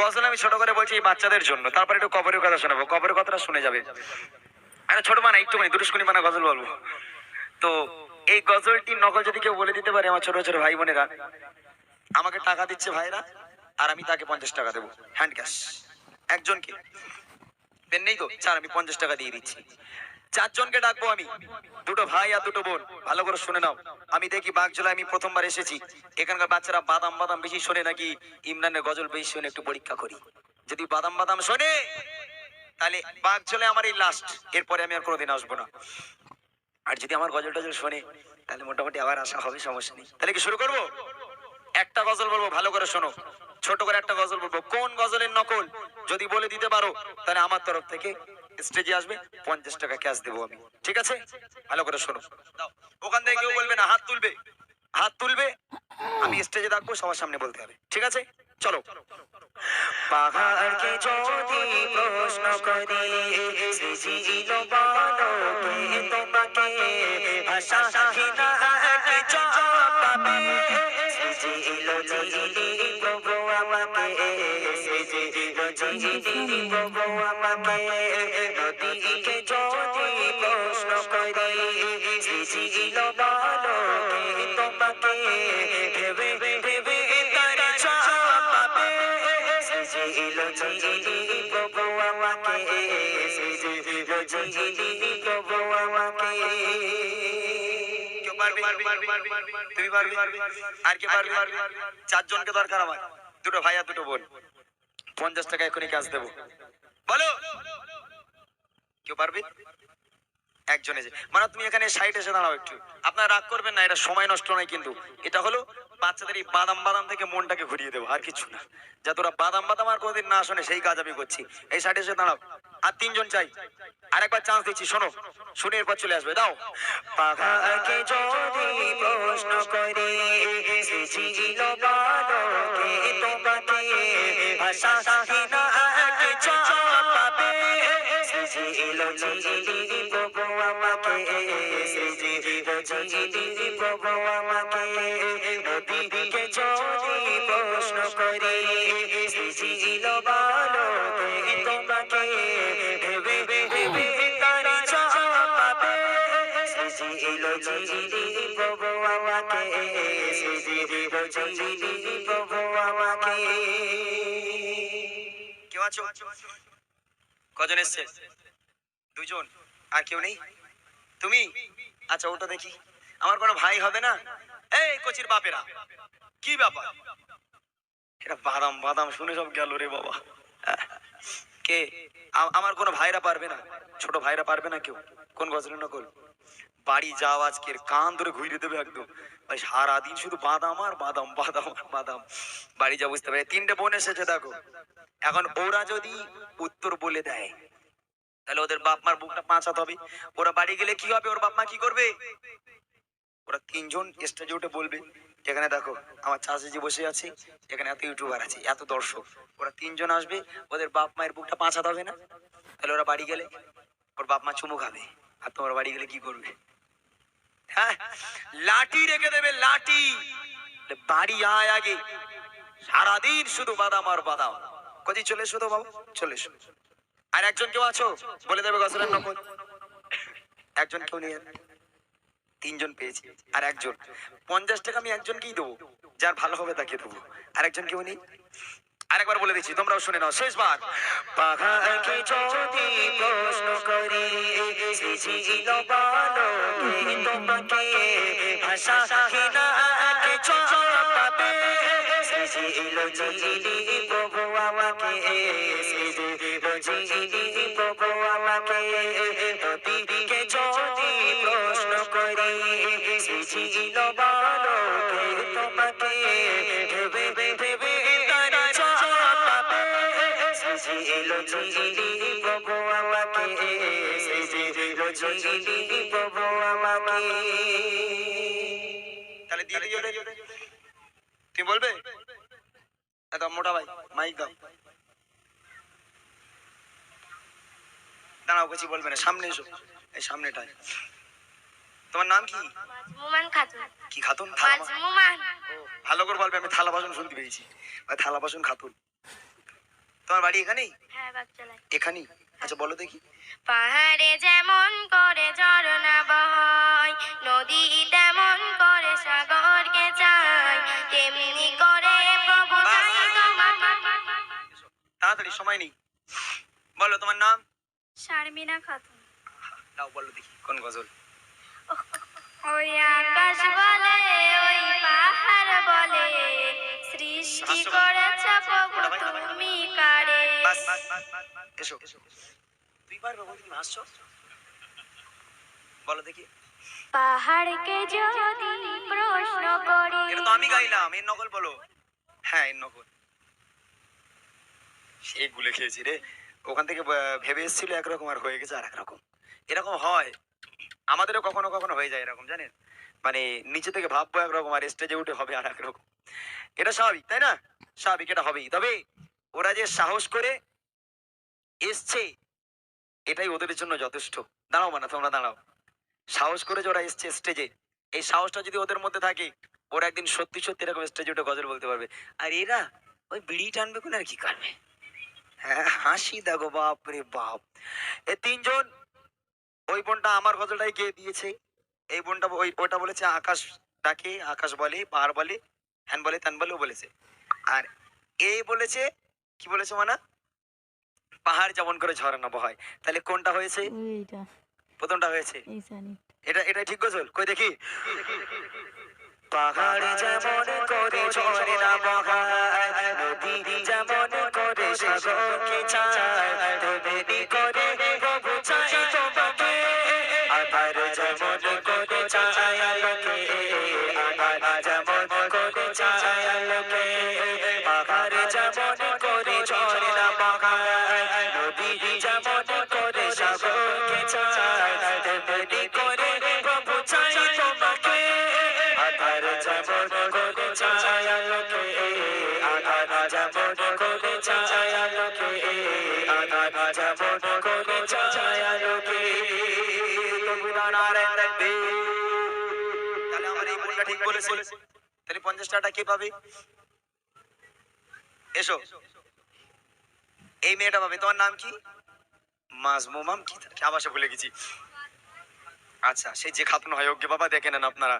গজল আমি ছোট করে বলছি এই বাচ্চাদের জন্য। তারপরে একটু কবরের কথা শোনাবো। কবরের কথাটা শুনে যাবে। আরে ছোট মানে একটু মানে দুরুস্কুনি মানে গজল বলব। তো এই গজলটি নকল যদি কেউ বলে দিতে পারে আমার ছোট ছোট ভাই বোনেরা, আমাকে টাকা দিচ্ছে ভাইরা, আর আমি তাকে পঞ্চাশ টাকা দেবো। Hand cash. একজনকে। পেন নেই তো? স্যার, আমি পঞ্চাশ টাকা দিয়ে দিচ্ছি। চারজনকে ডাকবো আমি। দুটো ভাই আর দুটো বোন, ভালো করে শুনে নাও। আমি দেখি বাগজোলা আমি প্রথমবার এসেছি। এখানকার বাচ্চারা বাদাম বাদাম বেশি শোনে নাকি ইমরানের গজল বেশি শোনে, একটু পরীক্ষা করি। যদি বাদাম বাদাম শোনে, তাহলে বাগজোলে আমার এই লাস্ট এরপরে আমি আর কোনোদিন আসব না। আর যদি আমার গজল টজল শোনে, তাহলে মোটামুটি আবার আসা হবে, সমস্যা নেই। তাহলে কি শুরু করব? একটা গজল বলব, ভালো করে শোনো। ছোট করে একটা গজল বলব। কোন গজলের নকল? যদি বলে দিতে পারো, তাহলে আমার তরফ থেকে স্টেজে আসবে, পঞ্চাশ টাকা ক্যাশ দেবো আমি। ঠিক আছে? ভালো করে শোনো। ওখান থেকে কেউ বলবে না, হাত তুলবে। হাত তুলবে, আমি স্টেজে থাকব, সবার সামনে বলতে হবে। ঠিক আছে? চলো। প্রশ্ন করি নদীকে যদি প্রশ্ন করি সৃজিল বালকে তোমাকে ভেবে ভেবে তার চাপাবে সৃজিল জিলি প্রভু আমাকে সৃজিল জিলি প্রভু আমাকে তুমি পারবে? আর কে পারবে? চারজনকে দরকার আমার। দুটো ভাই আর দুটো বোন। পঞ্চাশ টাকা এখনই কাজ দেবো। বলো। কেউ পারবে? একজনে যে মানে তুমি এখানে সাইড এসে দাঁড়াও একটু। আপনারা রাগ করবেন না, এটা সময় নষ্ট নয় কিন্তু। এটা হলো বাচ্চাদের এই বাদাম বাদাম থেকে মনটাকে ঘুরিয়ে দেবো আর কিছু না। যাতে ওরা বাদাম বাদাম আর কোনোদিন না শোনে, সেই কাজ আমি করছি। এই সাইডে এসে দাঁড়াও। আর তিনজন চাই। আরেকবার চান্স দিচ্ছি, শোনো। শুনে এরপর চলে আসবে, দাও। প্রশ্ন করে ভাষা হিনা কি চাপাবে সৃজিল জিলি প্রভু আমাকে সৃজিল জিলি প্রভু আমাকে নদীকে যদি প্রশ্ন করে সৃজিল বালকে তোমাকে ভেবে ভেবে তার চাপাবে সৃজিল জিলি প্রভু আমাকে সৃজিল জিলি প্রভু আমাকে আছো? কজন এসছে? দুজন? আর কেউ নেই? তুমি? আচ্ছা ওটা দেখি। আমার কোনো ভাই হবে না? এই কচির বাপেরা, কি ব্যাপার? এটা বাদাম বাদাম শুনে সব গেল রে বাবা। কে? আমার কোনো ভাইরা পারবে না। ছোট ভাইরা পারবে না কেউ। কোন গজলের নকল বাড়ি যাও আজকের, কান ধরে ঘুরিয়ে দেবে একদম। ভাই, সারাদিন শুধু বাদাম আর বাদাম বাদাম আর বাদাম। বাড়ি যা বুঝতে পারে তিনটে বোন এসেছে, দেখো। এখন ওরা যদি উত্তর বলে দেয়, তাহলে ওদের বাপ মার বুকটা পাঁচাতে হবে। ওরা বাড়ি গেলে কি হবে? ওর বাপ মা কি করবে? ওরা তিনজন স্টেজে উঠে বলবে, এখানে দেখো, আমার চাষি বসে আছে, এখানে এত ইউটিউবার আছে, এত দর্শক। ওরা তিনজন আসবে, ওদের বাপ মায়ের বুকটা পাঁচাতে হবে না। তাহলে ওরা বাড়ি গেলে ওর বাপ মা চুমু খাবে। আর তোমার বাড়ি গেলে কি করবে? হ্যাঁ লাঠি রেখে দেবে, লাঠি। বাড়ি আয় আগে। সারাদিন শুধু বাদাম আর বাদাম। কদি চলে এসো তো বাবু, চলে এসো। আর একজন কেউ আছো? বলে দেবে গসলের নকল। একজন কেউ নিয়ে তিনজন পেয়েছি আর একজন। পঞ্চাশ টাকা আমি একজনকেই দেবো, যার ভালো হবে তাকে দেবো। আর একজন কেউ নেই আরেকবার বলে দিচ্ছি, তোমরাও শুনে নাও শেষবার পাখাকে যদি প্রশ্ন করি সৃজিল বালকে তোমাকে ভাষা হিনা কে চাপাবে সৃজিল জিলি প্রভু আমাকে সৃজিল জিলি প্রভু আমাকে। সৃজিল প্রভু আমাকে সৃজিল প্রভু আমাকে তাহলে দিয়ে তুমি বলবে মোটা ভাই মাইক দাও। দাঁড়াও কিছু বলবে না সামনে এসো। এই সামনেটায়। তোমার নাম কি? খাতুন। কি খাতুন? ভালো করে বলবে আমি থালা বাসন শুনতে পেয়েছি। থালা বাসন খাতুন। তোমার বাড়ি এখানেই হ্যাঁ এখানেই আচ্ছা বলো দেখি পাহাড়ে যেমন করে ঝরনা বয় নদী তেমন করে সাগরকে চায় তেমনি করে প্রভু চাই তোমাকে তাড়াতাড়ি সময় নেই বলো তোমার নাম শারমিনা খাতুন নাও বলো দেখি কোন গজল ওই আকাশ বলে ওই পাহাড় বলে সৃষ্টি করেছ প্রভু তুমি এসো। তুই পারবে বলতে কি হাসছো? বলো দেখি। পাহাড়কে যদি প্রশ্ন করি। এটা তো আমি গাইলাম এর নকল বলো। হ্যাঁ এর নকল। সে গুলে খেয়েছি রে। ওখান থেকে ভেবে এসেছিল একরকম আর হয়ে গেছে আর একরকম এরকম হয়। আমাদেরও কখনো কখনো হয়ে যায় এরকম জানেন? মানে নিচে থেকে ভাববো একরকম আর স্টেজে উঠে হবে আর একরকম এটা স্বাভাবিক তাই না? স্বাভাবিক এটা হবেই। তবে ওরা যে সাহস করে এসছে। এটাই ওদের জন্য যথেষ্ট। দাঁড়াও মানে তোমরা দাঁড়াও। সাহস করে যে ওরা এসছে স্টেজে এই সাহসটা যদি ওদের মধ্যে থাকে, ওরা একদিন সত্যি সত্যি এরকম স্টেজে উঠে গজল বলতে পারবে। আর এরা ওই বিড়ি টানবে কোন আর কি করবে? হ্যাঁ হাসি দেখো, বাপ রে বাপ। এ তিনজন, ওই বোনটা আমার গজলটাই গিয়ে দিয়েছে? এই বোনটা ওই, ওটা বলেছে আকাশ ডাকে, আকাশ বলে, পাহাড় বলে, হ্যান বলে, ত্যান বলে, ও বলেছে। আর এই বলেছে, কি বলেছে মানা? পাহাড় যেমন করে ঝরানো বহায় তাহলে কোনটা হয়েছে? প্রথমটা হয়েছে? এটা এটা ঠিক গজল কই দেখি? পাহাড় যেমন করে ঝরে না বহায় নদী যেমন করে সাগরকে চায় তেমনি করে প্রভু চাই তোমাকে। আধার যেমন করে চায় আলোকে আধার যেমন করে চায় আলোকে। পাহাড় যেমন করে তাহলে পঞ্চাশ টাকাটা কে পাবে? এসো। এই মেয়েটা পাবে। তোমার নাম কি? মাজমুমাম কি আবাসে ভুলে গেছি। আচ্ছা সেই যে খাতুন হয়, ওকে বাবা দেখে নেন আপনারা।